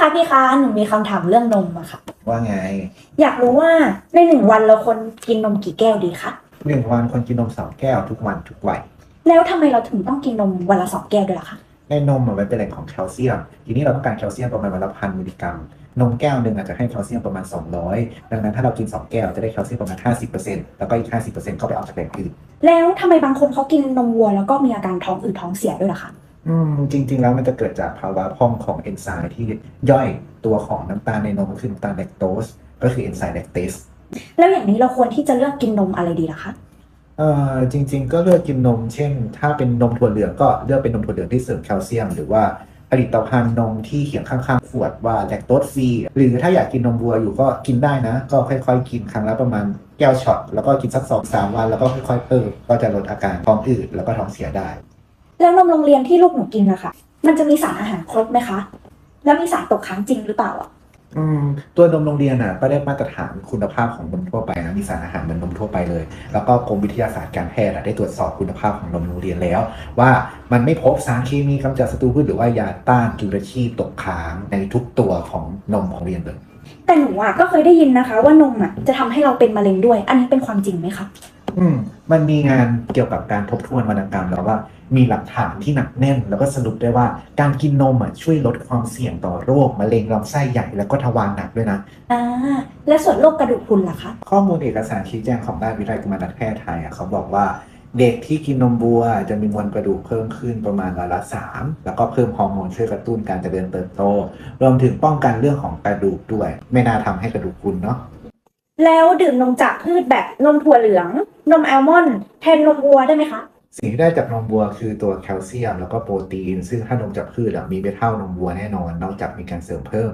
คะพี่คะหนูมีคำถามเรื่องนมอะค่ะ ว่าไงอยากรู้ว่าในหนึ่งวันเราควรกินนมกี่แก้วดีคะหนึ่งวันคนกินนมสองแก้วทุกวันทุกวัยแล้วทำไมเราถึงต้องกินนมวันละสองแก้วด้วยล่ะคะในนมอะมันเป็นแหล่งของแคลเซียม ทีนี้เราต้องการแคลเซียมประมาณวันละพันมิลลิกรัม นมแก้วหนึ่งอาจจะให้แคลเซียมประมาณ 200 ดังนั้นถ้าเรากิน 2 แก้วจะได้แคลเซียมประมาณ 50%แล้วก็อีก 50%ก็ไปเอาจากแหล่งอื่น แล้วทำไมบางคนเขากินนมวัวแล้วก็มีอาการท้องอืดท้องเสียด้วยล่ะคะ อืมจริง ๆ แล้วมันจะเกิดจากภาวะพองของเอนไซม์ที่ย่อยตัวของน้ำตาลในนมคือน้ำตาลแลคโตสก็คือเอนไซม์แลคเตสแล้วอย่างนี้เราควรที่จะเลือกกินนมอะไรดีล่ะคะ เอ่อจริง ๆ ก็เลือกกินนม เช่น ถ้าเป็นนมถั่วเหลืองก็เลือกเป็นนมถั่วเหลืองที่เสริมแคลเซียม หรือว่าผลิตภัณฑ์นมที่เขียนข้างๆขวดว่าแลคโตสฟรีหรือถ้าอยากกินนมวัวอยู่ก็กินได้นะ ก็ค่อยๆ กินครั้งละประมาณแก้วช็อตแล้วก็กินสักสองสามวันแล้วก็ค่อยๆเพิ่มก็จะลดอาการท้องอืดแล้วก็ท้องเสียได้ แล้วนมโรงเรียนที่ลูกหนูกินนะคะมันจะมีสารอาหารครบไหมคะ แล้วมีสารตกค้างจริงหรือเปล่าอะอืมตัวนมโรงเรียนอะก็ได้มาตรฐานคุณภาพของนมทั่วไปนะมีสารอาหารเหมือนนมทั่วไปเลย แล้วก็กรมวิทยาศาสตร์การแพทย์อะได้ตรวจสอบคุณภาพของนมโรงเรียนแล้ว ว่ามันไม่พบสารเคมีกำจัดศัตรูพืชหรือว่ายาต้านจุลชีพตกค้างในทุกตัวของนมของเรียนเลย แต่หนูอะก็เคยได้ยินนะคะ ว่านมอะจะทำให้เราเป็นมะเร็งด้วย อันนี้เป็นความจริงไหมคะ อืมมันมีงานเกี่ยวกับการทบทวนวรรณกรรมแล้วว่ามีหลักฐานที่หนักแน่น แล้วก็สรุปได้ว่าการกินนมอะช่วยลดความเสี่ยงต่อโรคมะเร็งลำไส้ใหญ่แล้วก็ทวารหนักด้วยนะ อ่า และส่วนโรคกระดูกพรุนล่ะคะ ข้อมูลเอกสารชี้แจงของด้านวิทยาลัยกุมารแพทย์ไทยอะเขาบอกว่า เด็กที่กินนมบัวจะมีมวลกระดูกเพิ่มขึ้นประมาณร้อยละสามแล้วก็เพิ่มฮอร์โมนช่วยกระตุ้นการเจริญเติบโต รวมถึงป้องกันเรื่องของกระดูกด้วย ไม่น่าทำให้กระดูกพรุนเนาะแล้วดื่มนมจากพืชแบบนมถั่วเหลือง นมแอลมอนด์แทนนมวัวได้ไหมคะสิ่งที่ได้จากนมวัวคือตัวแคลเซียมแล้วก็โปรตีน ซึ่งถ้านมจากพืชอะมีไม่เท่านมวัวแน่นอน นอกจากมีการเสริมเพิ่ม